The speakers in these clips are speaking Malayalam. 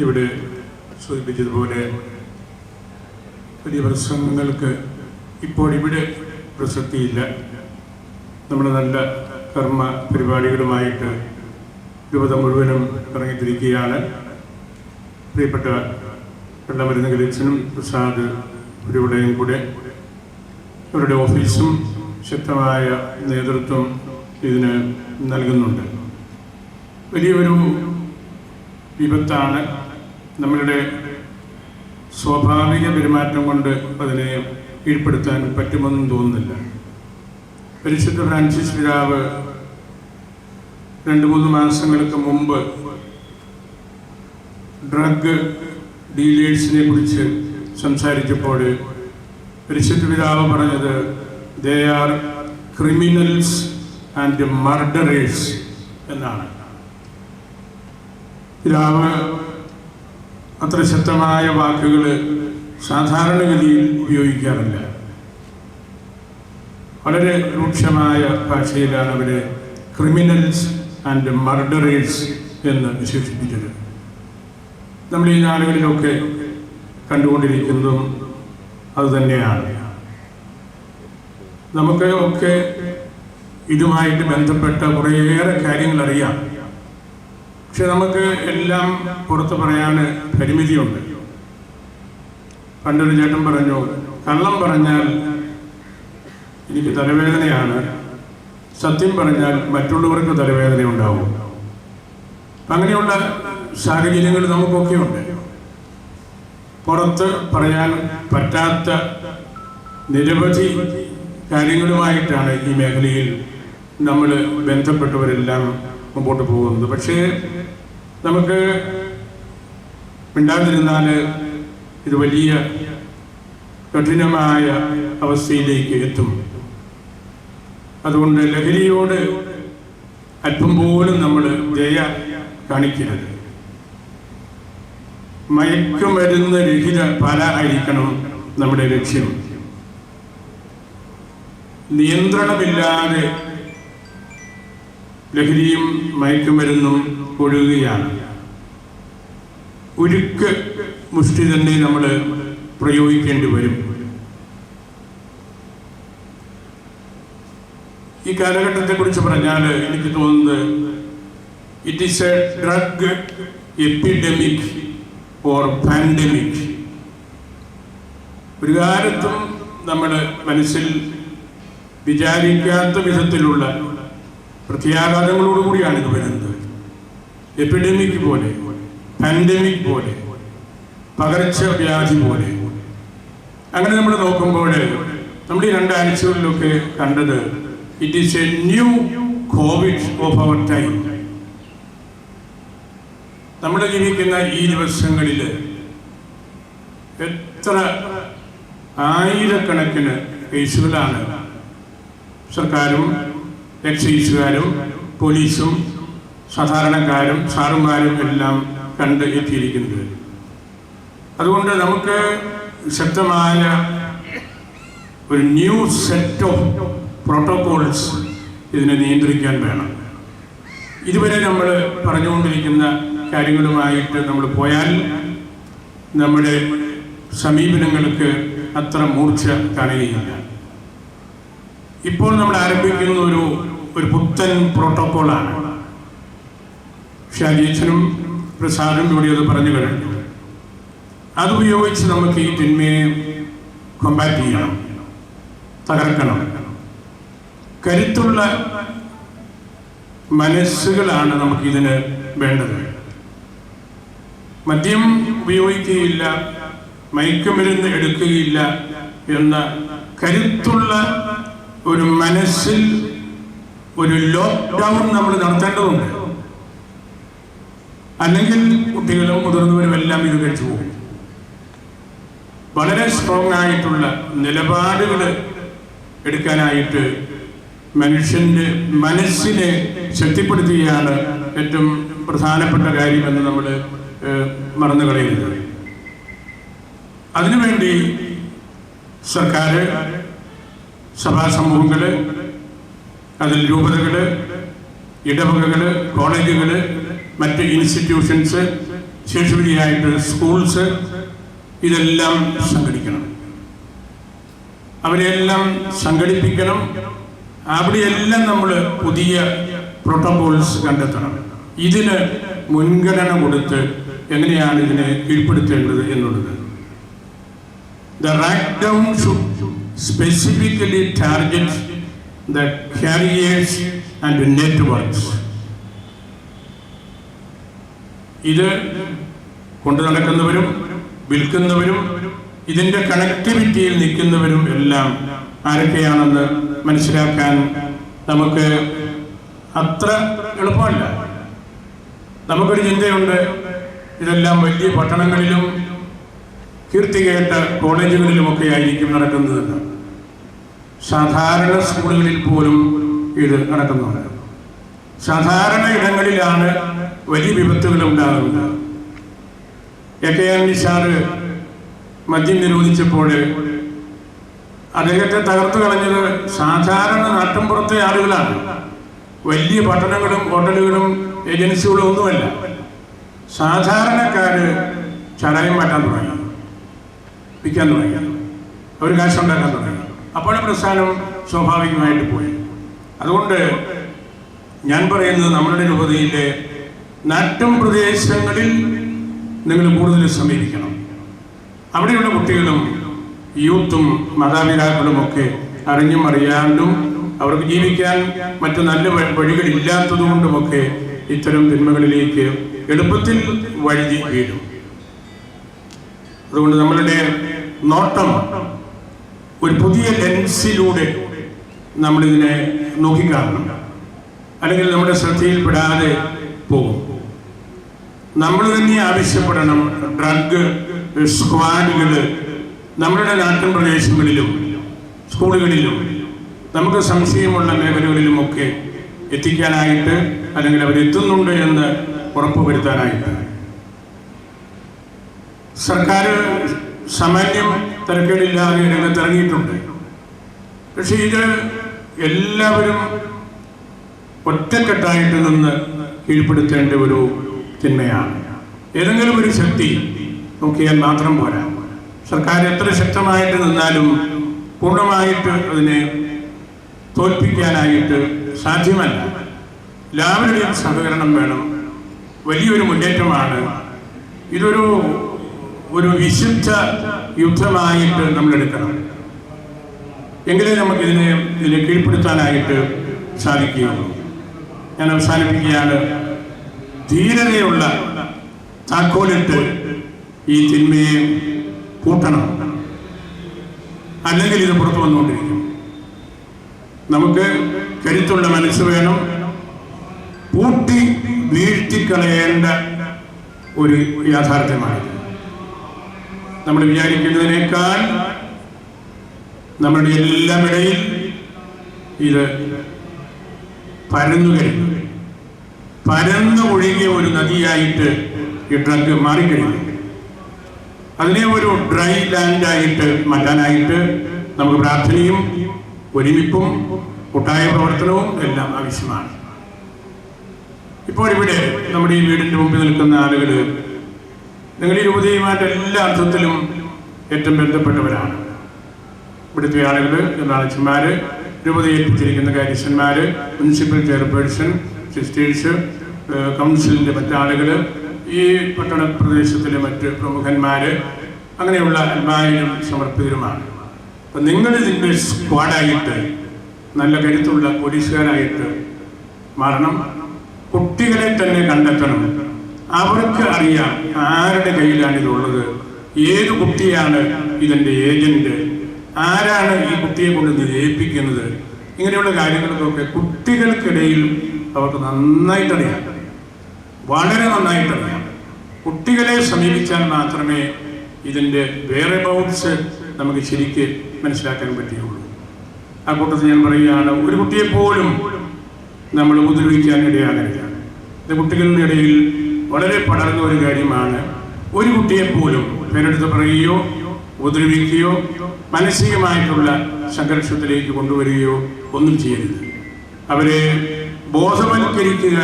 ഇവിടെ സൂചിപ്പിച്ചതുപോലെ വലിയ പ്രസംഗങ്ങൾക്ക് ഇപ്പോൾ ഇവിടെ പ്രസക്തിയില്ല. നമ്മൾ നല്ല കർമ്മ പരിപാടികളുമായിട്ട് രൂപത മുഴുവനും ഇറങ്ങിത്തിരിക്കുകയാണ്. പ്രിയപ്പെട്ട വെള്ളമരുന്ന് ഗലിച്ചനും പ്രസാദ് ഇവിടെയും കൂടെ. അവരുടെ ഓഫീസും ശക്തമായ നേതൃത്വം ഇതിന് നൽകുന്നുണ്ട്. വലിയൊരു വിപത്താണ് നമ്മളുടെ സ്വാഭാവിക പെരുമാറ്റം കൊണ്ട് അതിനെ കീഴ്പ്പെടുത്താൻ പറ്റുമെന്നും തോന്നുന്നില്ല. പരിശുദ്ധ ഫ്രാൻസിസ് പിതാവ് രണ്ട് മൂന്ന് മാസങ്ങൾക്ക് മുമ്പ് ഡ്രഗ് ഡീലേഴ്സിനെ കുറിച്ച് സംസാരിച്ചപ്പോൾ പരിശുദ്ധ പിതാവ് പറഞ്ഞത് they are criminals and murderers എന്നാണ്. പിതാവ് അത്ര ശക്തമായ വാക്കുകൾ സാധാരണഗതിയിൽ ഉപയോഗിക്കാറില്ല. വളരെ രൂക്ഷമായ ഭാഷയിലാണ് അവരെ ക്രിമിനൽസ് ആൻഡ് മർഡറേഴ്സ് എന്ന് വിശേഷിപ്പിച്ചത്. നമ്മൾ ഈ നാടുകളിലൊക്കെ കണ്ടുകൊണ്ടിരിക്കുന്നതും അതുതന്നെയാണ് നമുക്ക് ഒക്കെ ഇതുമായിട്ട് ബന്ധപ്പെട്ട കുറേയേറെ കാര്യങ്ങൾ അറിയാം പക്ഷെ നമുക്ക് എല്ലാം പുറത്ത് പറയാൻ പരിമിതിയുണ്ട്. പണ്ടൊരു ചേട്ടൻ പറഞ്ഞു കള്ളം പറഞ്ഞാൽ എനിക്ക് തലവേദനയാണ്. സത്യം പറഞ്ഞാൽ മറ്റുള്ളവർക്ക് തലവേദന ഉണ്ടാവും. അങ്ങനെയുള്ള സാഹചര്യങ്ങൾ നമുക്കൊക്കെ ഉണ്ട്. പുറത്ത് പറയാൻ പറ്റാത്ത നിരവധി കാര്യങ്ങളുമായിട്ടാണ് ഈ മേഖലയിൽ നമ്മൾ ബന്ധപ്പെട്ടവരെല്ലാം മുമ്പോട്ട് പോകുന്നത്. പക്ഷേ നമുക്ക് മിണ്ടാതിരുന്നാൽ ഇത് വലിയ കഠിനമായ അവസ്ഥയിലേക്ക് എത്തും. അതുകൊണ്ട് ലഹരിയോട് അല്പം പോലും നമ്മൾ ദയ കാണിക്കരുത്. മയക്കുമരുന്ന് രഹിത പല ആയിരിക്കണം നമ്മുടെ ലക്ഷ്യം. നിയന്ത്രണമില്ലാതെ ലഹരിയും മയക്കുമരുന്നും ഒഴുകുകയാണ് ഉരുക്ക് മുഷ്ടി തന്നെ നമ്മൾ പ്രയോഗിക്കേണ്ടി വരും. ഈ കാലഘട്ടത്തെ കുറിച്ച് പറഞ്ഞാൽ എനിക്ക് തോന്നുന്നത് it is a drug epidemic or pandemic ഒരു കാലത്തും നമ്മൾ മനസ്സിൽ വിചാരിക്കാത്ത വിധത്തിലുള്ള പ്രത്യാഘാതങ്ങളോടുകൂടിയാണ് ഇത് വരുന്നത്. എപ്പിഡമിക് പോലെ പാൻഡമിക് പോലെ പകർച്ചവ്യാധി പോലെ. അങ്ങനെ നമ്മൾ നോക്കുമ്പോൾ നമ്മൾ ഈ രണ്ടാഴ്ചകളിലൊക്കെ കണ്ടത് it is a new Covid of our time നമ്മൾ ജീവിക്കുന്ന ഈ ദിവസങ്ങളിൽ എത്ര ആയിരക്കണക്കിന് കേസുകളാണ് സർക്കാരും എക്സൈസുകാരും പോലീസും സാധാരണക്കാരും സാറുമാരും എല്ലാം കണ്ട് എത്തിയിരിക്കുന്നത്. അതുകൊണ്ട് നമുക്ക് ശക്തമായ ഒരു ന്യൂ സെറ്റ് ഓഫ് പ്രോട്ടോകോൾസ് ഇതിനെ നിയന്ത്രിക്കാൻ വേണം. ഇതുവരെ നമ്മൾ പറഞ്ഞുകൊണ്ടിരിക്കുന്ന കാര്യങ്ങളുമായിട്ട് നമ്മൾ പോയാൽ നമ്മുടെ സമീപനങ്ങൾക്ക് അത്ര മൂർച്ച കാണുകയില്ല. ഇപ്പോൾ നമ്മൾ ആരംഭിക്കുന്ന ഒരു ഒരു പുത്തൻ പ്രോട്ടോകോളാണ് ഷാജീച്ചനും പ്രസാദും കൂടി അത് പറഞ്ഞു കഴിഞ്ഞു അതുപയോഗിച്ച് നമുക്ക് ഈ തിന്മയെ കൊമ്പാറ്റ് ചെയ്യണം തകർക്കണം. കരുത്തുള്ള മനസ്സുകളാണ് നമുക്കിതിന് വേണ്ടത്. മദ്യം ഉപയോഗിക്കുകയില്ല മയക്കുമരുന്ന് എടുക്കുകയില്ല എന്ന കരുത്തുള്ള ഒരു മനസ്സിൽ ഒരു ലോക്ക്ഡൗൺ നമ്മൾ നടത്തേണ്ടതുണ്ട്. അല്ലെങ്കിൽ കുട്ടികളും മുതിർന്നവരും എല്ലാം ഇത് കഴിച്ചു പോകും. വളരെ സ്ട്രോങ് ആയിട്ടുള്ള നിലപാടുകൾ എടുക്കാനായിട്ട് മനുഷ്യന്റെ മനസ്സിനെ ശക്തിപ്പെടുത്തുകയാണ് ഏറ്റവും പ്രധാനപ്പെട്ട കാര്യമെന്ന് നമ്മൾ മറന്നു കളയുന്നത്. അതിനുവേണ്ടി സർക്കാർ സഭാ സമൂഹങ്ങൾ അതിൽ രൂപതകൾ ഇടവകകൾ കോളേജുകൾ മറ്റ് ഇൻസ്റ്റിറ്റ്യൂഷൻസ് ശേഷിപടിയായിട്ട് സ്കൂൾസ് ഇതെല്ലാം സംഘടിക്കണം. അവരെല്ലാം സംഘടിപ്പിക്കണം. അവിടെയെല്ലാം നമ്മൾ പുതിയ പ്രോട്ടോകോൾസ് കണ്ടെത്തണം. ഇതിന് മുൻഗണന കൊടുത്ത് എങ്ങനെയാണ് ഇതിനെ കീഴ്പ്പെടുത്തേണ്ടത് എന്നുള്ളത്. The crackdown should specifically target the carriers and networks. ഇത് കൊണ്ടു നടക്കുന്നവരും വിൽക്കുന്നവരും ഇതിന്റെ കണക്ടിവിറ്റിയിൽ നിൽക്കുന്നവരും എല്ലാം ആരൊക്കെയാണെന്ന് മനസ്സിലാക്കാൻ നമുക്ക് അത്ര എളുപ്പമല്ല. നമുക്കൊരു ചിന്തയുണ്ട്. ഇതെല്ലാം വലിയ പട്ടണങ്ങളിലും കീർത്തി കീർത്തികേട്ട കോളേജുകളിലുമൊക്കെ ആയിരിക്കും നടക്കുന്നതെന്ന്. സാധാരണ സ്കൂളുകളിൽ പോലും ഇത് നടക്കുന്നുണ്ട് സാധാരണ ഇടങ്ങളിലാണ് വലിയ വിപത്തുകൾ ഉണ്ടാകുന്നത്. എ കെ എൻ നിഷാറ് മദ്യം നിരോധിച്ചപ്പോൾ അദ്ദേഹത്തെ തകർത്തു കളഞ്ഞത് സാധാരണ നാട്ടിൻപുറത്തെ ആളുകളാണ്. വലിയ പട്ടണങ്ങളും ഹോട്ടലുകളും ഏജൻസികളും ഒന്നുമല്ല. സാധാരണക്കാര് ചടയം മാറ്റാൻ തുടങ്ങി. വിൽക്കാൻ തുടങ്ങി. അവർ കാശുണ്ടാക്കാൻ തുടങ്ങി. അപ്പോഴും പ്രസ്ഥാനം സ്വാഭാവികമായിട്ട് പോയി. അതുകൊണ്ട് ഞാൻ പറയുന്നത് നമ്മുടെ രൂപതയിലെ നാട്ടും പ്രദേശങ്ങളിൽ നിങ്ങൾ കൂടുതൽ സമീപിക്കണം അവിടെയുള്ള കുട്ടികളും യൂത്തും മാതാപിതാക്കളും ഒക്കെ അറിഞ്ഞും അറിയാണ്ടും അവർക്ക് ജീവിക്കാൻ മറ്റു നല്ല വഴികളില്ലാത്തതുകൊണ്ടുമൊക്കെ ഇത്തരം തിന്മകളിലേക്ക് എളുപ്പത്തിൽ വഴുതി വീഴും. അതുകൊണ്ട് നമ്മളുടെ നോട്ടം ഒരു പുതിയ ലെൻസിലൂടെ നമ്മളിതിനെ നോക്കിക്കാണണം. അല്ലെങ്കിൽ നമ്മുടെ ശ്രദ്ധയിൽപ്പെടാതെ പോകും. നമ്മൾ തന്നെ ആവശ്യപ്പെടണം ഡ്രഗ് സ്ക്വാഡുകൾ നമ്മുടെ നാട്ടിൻ പ്രദേശങ്ങളിലും സ്കൂളുകളിലും നമുക്ക് സംശയമുള്ള മേഖലകളിലുമൊക്കെ എത്തിക്കാനായിട്ട് അല്ലെങ്കിൽ അവരെത്തുന്നുണ്ട് എന്ന് ഉറപ്പുവരുത്താനായിട്ട്. സർക്കാർ സാമാന്യം തിരക്കേടില്ലാതെ രംഗത്തിറങ്ങിയിട്ടുണ്ട്. പക്ഷേ ഇത് എല്ലാവരും ഒറ്റക്കെട്ടായിട്ട് നിന്ന് കീഴ്പ്പെടുത്തേണ്ട ഒരു തിന്മയാണ്. ഏതെങ്കിലും ഒരു ശക്തി നോക്കിയാൽ മാത്രം പോരാ. സർക്കാർ എത്ര ശക്തമായിട്ട് നിന്നാലും പൂർണമായിട്ട് അതിനെ തോൽപ്പിക്കാനായിട്ട് സാധ്യമല്ല. എല്ലാവരുടെയും സഹകരണം വേണം. വലിയൊരു മുന്നേറ്റമാണ്. ഇതൊരു ഒരു വിശുദ്ധ യുദ്ധമായിട്ട് നമ്മൾ എടുക്കണം. എങ്കിലേ നമുക്കിതിനെ ഇതിനെ കീഴ്പ്പെടുത്താനായിട്ട് സാധിക്കുകയുള്ളൂ. ഞാൻ അവസാനിപ്പിക്കുകയാണ്. ധീരതയുള്ള താക്കോലിട്ട് ഈ തിന്മയെ കൂട്ടണം അല്ലെങ്കിൽ ഇത് പുറത്തു വന്നുകൊണ്ടിരിക്കും. നമുക്ക് കരുത്തുള്ള മനസ്സ് വേണം. പൂട്ടി വീഴ്ത്തിക്കളയേണ്ട ഒരു യാഥാർത്ഥ്യമാണ് നമ്മൾ വിചാരിക്കുന്നതിനേക്കാൾ നമ്മുടെ എല്ലാം ഇടയിൽ ഇത് പരന്നു കഴിഞ്ഞു. പരന്നു ഒഴുകിയ ഒരു നദിയായിട്ട് ഈ ഡ്രഗ് മാറിക്കഴിഞ്ഞു. അതിനെ ഒരു ഡ്രൈ ലാൻഡായിട്ട് മാറ്റാനായിട്ട് നമുക്ക് പ്രാർത്ഥനയും ഒരുമിപ്പും കൂട്ടായ പ്രവർത്തനവും എല്ലാം ആവശ്യമാണ്. ഇപ്പോൾ ഇവിടെ നമ്മുടെ ഈ വീടിന്റെ മുമ്പിൽ നിൽക്കുന്ന ആളുകൾ നിങ്ങൾ ഈ രൂപതയുമായിട്ട് എല്ലാ അർത്ഥത്തിലും ഏറ്റവും ബന്ധപ്പെട്ടവരാണ്. ഇവിടുത്തെ ആളുകൾ നാളച്ചന്മാര് രൂപത ഏൽപ്പിച്ചിരിക്കുന്ന കാര്യസ്ഥന്മാർ മുനിസിപ്പൽ ചെയർപേഴ്സൺ സിസ്റ്റേഴ്സ് കൗൺസിലിന്റെ മറ്റാളുകൾ ഈ പട്ടണ പ്രദേശത്തിലെ മറ്റ് പ്രമുഖന്മാർ അങ്ങനെയുള്ള അന്മാരും സമർപ്പിതരുമാണ്. അപ്പം നിങ്ങൾ ഇതിന്റെ സ്ക്വാഡായിട്ട് നല്ല കരുത്തുള്ള പോലീസുകാരായിട്ട് മാറണം. കുട്ടികളെ തന്നെ കണ്ടെത്തണം. അവർക്ക് അറിയാം ആരുടെ കയ്യിലാണ് ഇതുള്ളത്. ഏത് കുട്ടിയാണ് ഇതിന്റെ ഏജന്റ് ആരാണ് ഈ കുട്ടിയെ കൊണ്ട് നിരയിപ്പിക്കുന്നത് ഇങ്ങനെയുള്ള കാര്യങ്ങൾക്കൊക്കെ കുട്ടികൾക്കിടയിൽ അവർക്ക് നന്നായിട്ടറിയാം. വളരെ നന്നായിട്ടറിയാം. കുട്ടികളെ സമീപിച്ചാൽ മാത്രമേ ഇതിന്റെ വേറെ ബൗട്ട്സ് നമുക്ക് ശരിക്ക് മനസ്സിലാക്കാൻ പറ്റുകയുള്ളൂ. ആ കൂട്ടത്തിൽ ഞാൻ പറയുകയാണ് ഒരു കുട്ടിയെ പോലും നമ്മൾ ഉപദ്രവിക്കാൻ ഇടയാകരുത്. ഇത് കുട്ടികളുടെ ഇടയിൽ വളരെ പടർന്ന ഒരു കാര്യമാണ്. ഒരു കുട്ടിയെ പോലും പേരെടുത്ത് പറയുകയോ ഉപദ്രവിക്കുകയോ മാനസികമായിട്ടുള്ള സംഘർഷത്തിലേക്ക് കൊണ്ടുവരികയോ ഒന്നും ചെയ്യരുത്. അവരെ ബോധവൽക്കരിക്കുക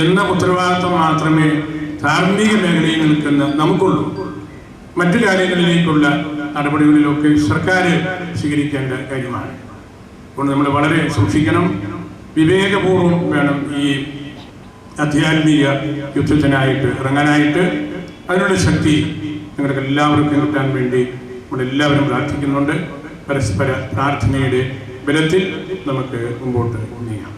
എന്ന ഉത്തരവാദിത്വം മാത്രമേ ധാർമ്മിക മേഖലയിൽ നിൽക്കുന്ന നമുക്കുള്ളൂ. മറ്റു കാര്യങ്ങളിലേക്കുള്ള നടപടികളിലൊക്കെ സർക്കാർ സ്വീകരിക്കേണ്ട കാര്യമാണ്. അതുകൊണ്ട് നമ്മൾ വളരെ സൂക്ഷിക്കണം. വിവേകപൂർവം വേണം ഈ ആധ്യാത്മിക യുദ്ധത്തിനായിട്ട് ഇറങ്ങാനായിട്ട്. അതിനുള്ള ശക്തി നിങ്ങൾക്ക് എല്ലാവർക്കും കിട്ടാൻ വേണ്ടി നമ്മളെല്ലാവരും പ്രാർത്ഥിക്കുന്നുണ്ട്. പരസ്പര പ്രാർത്ഥനയുടെ ബലത്തിൽ നമുക്ക് മുമ്പോട്ട് നീങ്ങാം.